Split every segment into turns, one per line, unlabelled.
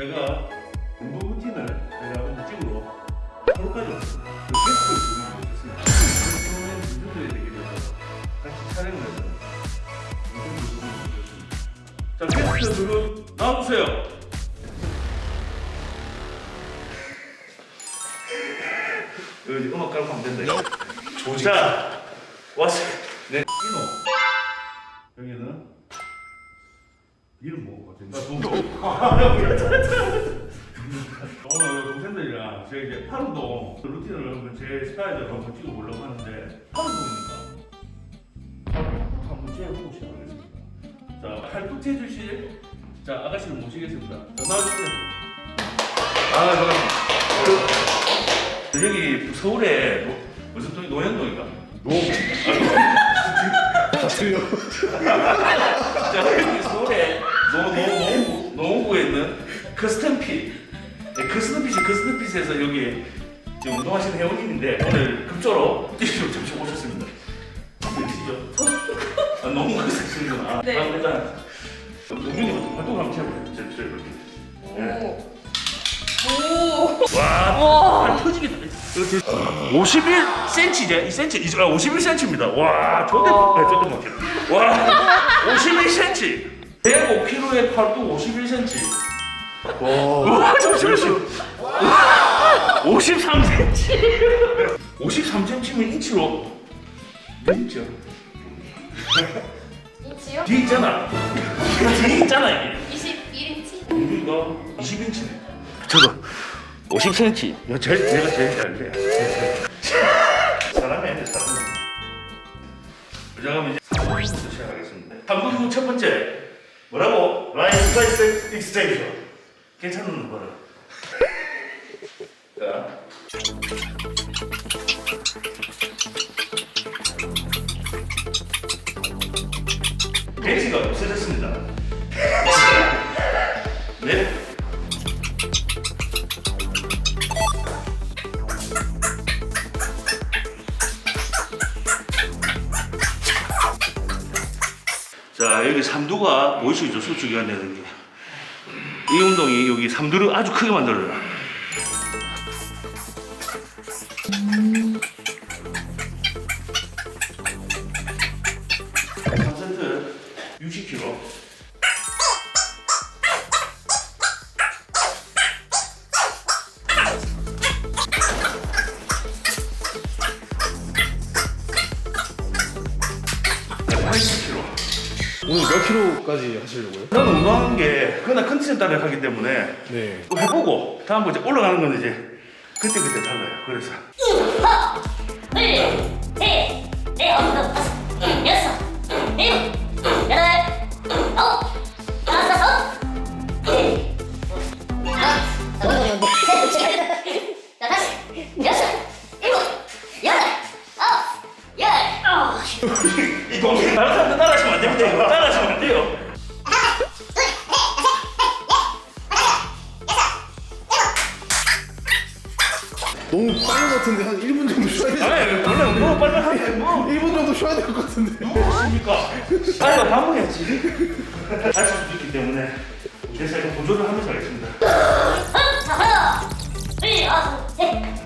제가 운동 루틴을 제가 한번 찍으러 서울까지 왔습니다. 그 게스트 분이 오셨습니다. 처음에 민주들에 되게 돼서 같이 촬영을 해서. 자, 게스트 두분 나와주세요. 여기 음악 깔고 하면 된다. 이거. 자, 왔어요. 네. 이노. 여기는 이름 뭐고 같은데? 오늘 동생들이랑 제가 이제 파운동 루틴을 한번 제 스타일대로 한번 찍어보려고 하는데 파운동이니까 파운동 한번 찍어보고 시작하겠습니다. 자, 팔뚝 해주실 자 아가씨를 모시겠습니다. 자, 나와주세요. 아. 그, 여기 서울에 뭐, 무슨 동이 노현동인가?
노. 다 틀려.
자, 여기 서울에 노, 노, 노원구, 노원구에 있는 크스텐핏. 네, 크스텐핏이 크스텐핏에서 여기 지금 운동하시는 회원님인데 오늘 급조로 뛰시러 잠시 오셨습니다. 계시죠? 아, 너무 크스텐핏이구나.
네.
아, 일단 동준이 활동 한번 해보세요. 제, 제 이렇게. 네.
오.
와. 발 터지겠다. 51cm제, 2cm, 아, 51cm입니다. 와, 네, 저때 먹겠다. 와, 51cm. 105kg의 팔도 51cm.
와.
와, 잠시만요. 53cm. 53cm면 인치로 몇 인치야?
인치요?
뒤에 있잖아. 뒤에 있잖아, 이게.
21인치?
우리가 20인치네. 저도 50cm. 야, 제일, 내가 제일 잘 돼. 사람이 아니야, 사람이. 자, 그럼 이제 3분부터 시작하겠습니다. 3분 첫 번째. 뭐라고? 라인 슬라이스 익스텐션. 괜찮은 거라. 자. 벤치가 없어졌습니다. 자 여기 삼두가 보이시죠 수축이 안 되는 게. 이 운동이 여기 삼두를 아주 크게 만들어요.
오늘 몇 킬로까지 하시려고요?
저는 운동하는 게 그날 컨디션 따라 하기 때문에
네.
또 해보고 다음 번 이제 올라가는 건 이제 그때 그때 달라요. 그래서
둘, 셋, 넷, 너무
빠른 것 같은데 한 1분 정도 쉬어야 돼.
아니 원래 운동 빨리 하게 뭐
1분 정도 쉬어야 될 것 같은데.
누구십니까? 빨리 밥 먹어야지. 다칠 수도 있기 때문에 그래서 약간 보조를 하면서 하겠습니다.
자, 하나, 둘,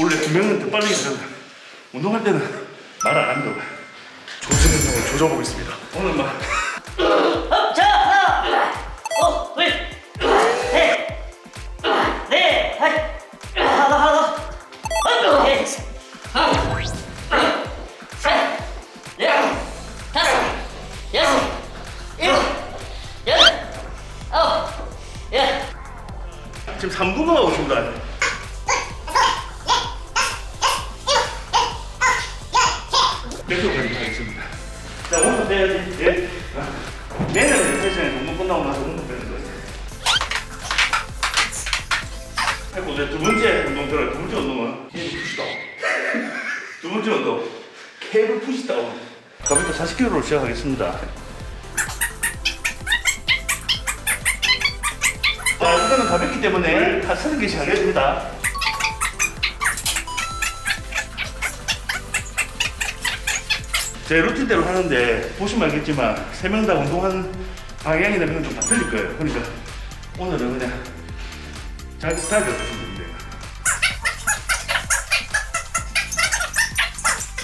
원래 두 명은 더 빨리 하는데 운동할 때는 말안 합니다.
조지는 형을 조져보겠습니다.
오늘 막
자, 하나, 어, 둘, 셋, 넷, 다섯, 하나 더, 하나 더, 어, 넷, 됐어. 하나, 둘, 셋, 넷, 다섯, 여섯, 일곱, 여덟, 아홉, 열.
지금 3분만 하고 있습니다. 운동 들어요. 두 번째 운동은? 힘이 푸시다. 번째 운동? 케이블 푸시 다운 가볍게 40kg로 시작하겠습니다. 자 이거는 가볍기 때문에 한 30개씩 하겠습니다. 제 루틴대로 하는데 보시면 알겠지만 세 명 다 운동하는 방향이나 이런 좀다 틀릴 거예요. 그러니까 오늘은 그냥 자기 스타일대로 하시면 됩니다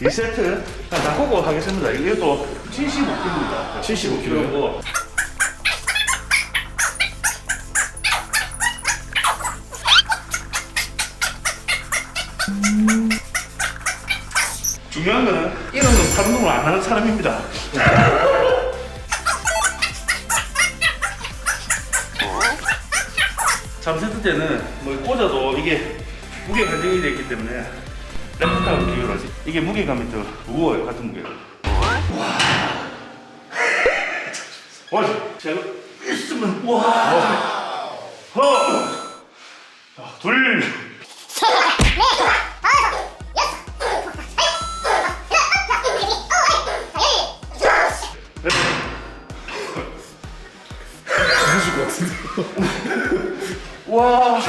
2세트 다 보고 하겠습니다. 이것도 75kg입니다.
75kg 요?
중요한 거는 이런 건팔 운동을 안 하는 사람입니다. 삼세트 때는 뭐 꽂아도 이게 무게 관정이 되어 있기 때문에 비교를 하지. 이게 무게감이 더 무거워요, 같은 무게가. 와, 제가 있으면 와, 허, 자, 둘,
같은데.
와.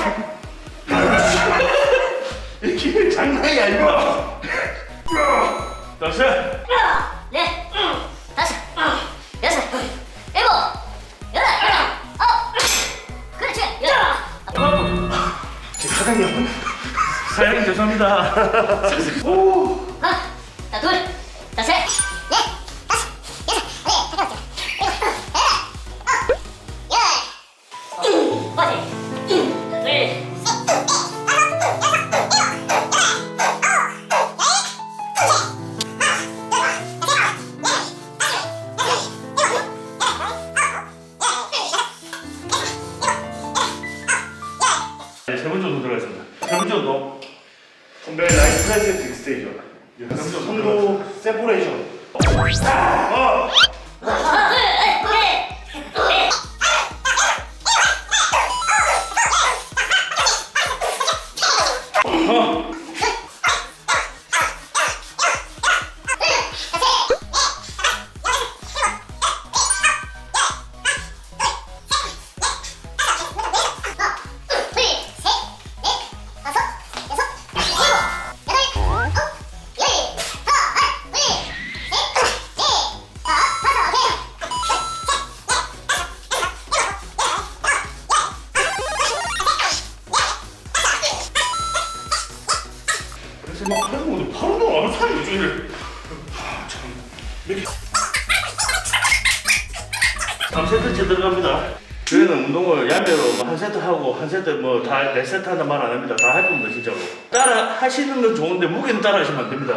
이게 장난이 아니야. 다시.
네, 다섯, 여섯, 일곱, 여덟, 아홉, 그렇지, 열,
제 사장님. 사장님 죄송합니다. 오.
하나, 자, 둘,
번째 운동. 덤벨 라이트 프레스 빅스테이션. 손도 세퍼레이션. 어.
하
바로 운동 안 하는 사람이 좀 이래. 아, 참. 이렇게. 3세트째 들어갑니다. 저희는 운동을 야매로 뭐한 세트 하고 한 세트 뭐 다 네 세트 한다 말안 합니다. 다 할 겁니다 진짜로. 따라 하시는 건 좋은데 무게는 따라 하시면 안 됩니다.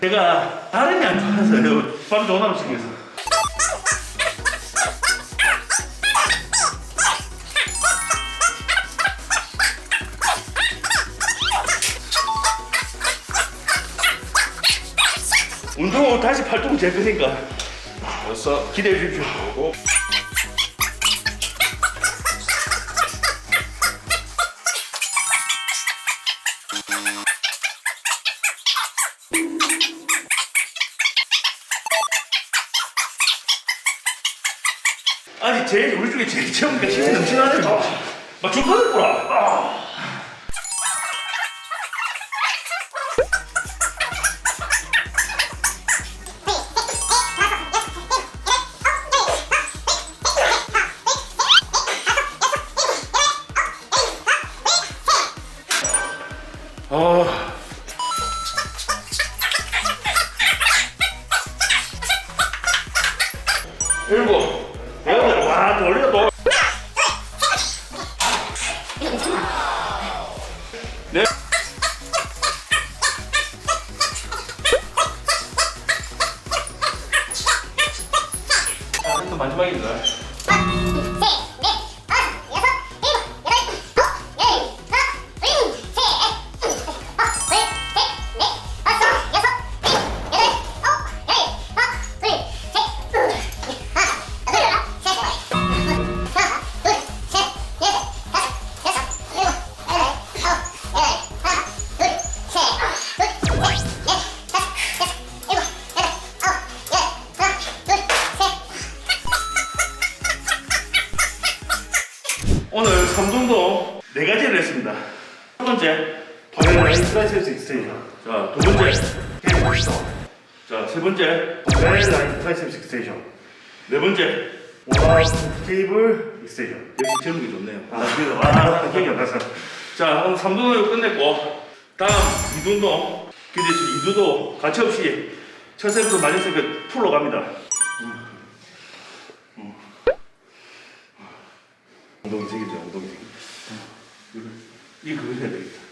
제가 발음이 안 좋아서요. 발음 좋은 사람 시켜서. 운동 후 다시 팔뚝 잴 거니까
벌써
기대해 주십시오. 아니 제일 우리 중에 제일 체험가 힘이 넘치는 애막 주파를 보라. 여덟, 와, 3종도 4가지를 했습니다. 첫 번째,
발레라인 트라이셉스 익스텐션.
자, 두 번째,
계속 멋있어.
자, 세 번째,
발레라인 트라이셉스 익스텐션.
네 번째,
오라 케이블 익스텐션.
역시 제목이 좋네요.
아, 아, 아, 기억이 안 나서.
자, 오늘 3종도 끝냈고, 다음 2종도, 기대시 2조도 가차없이 첫 세부터 마지막 세부 풀러 갑니다. 음.
엉덩이 색이죠 엉덩이 색.
이 그거 해야 되겠다.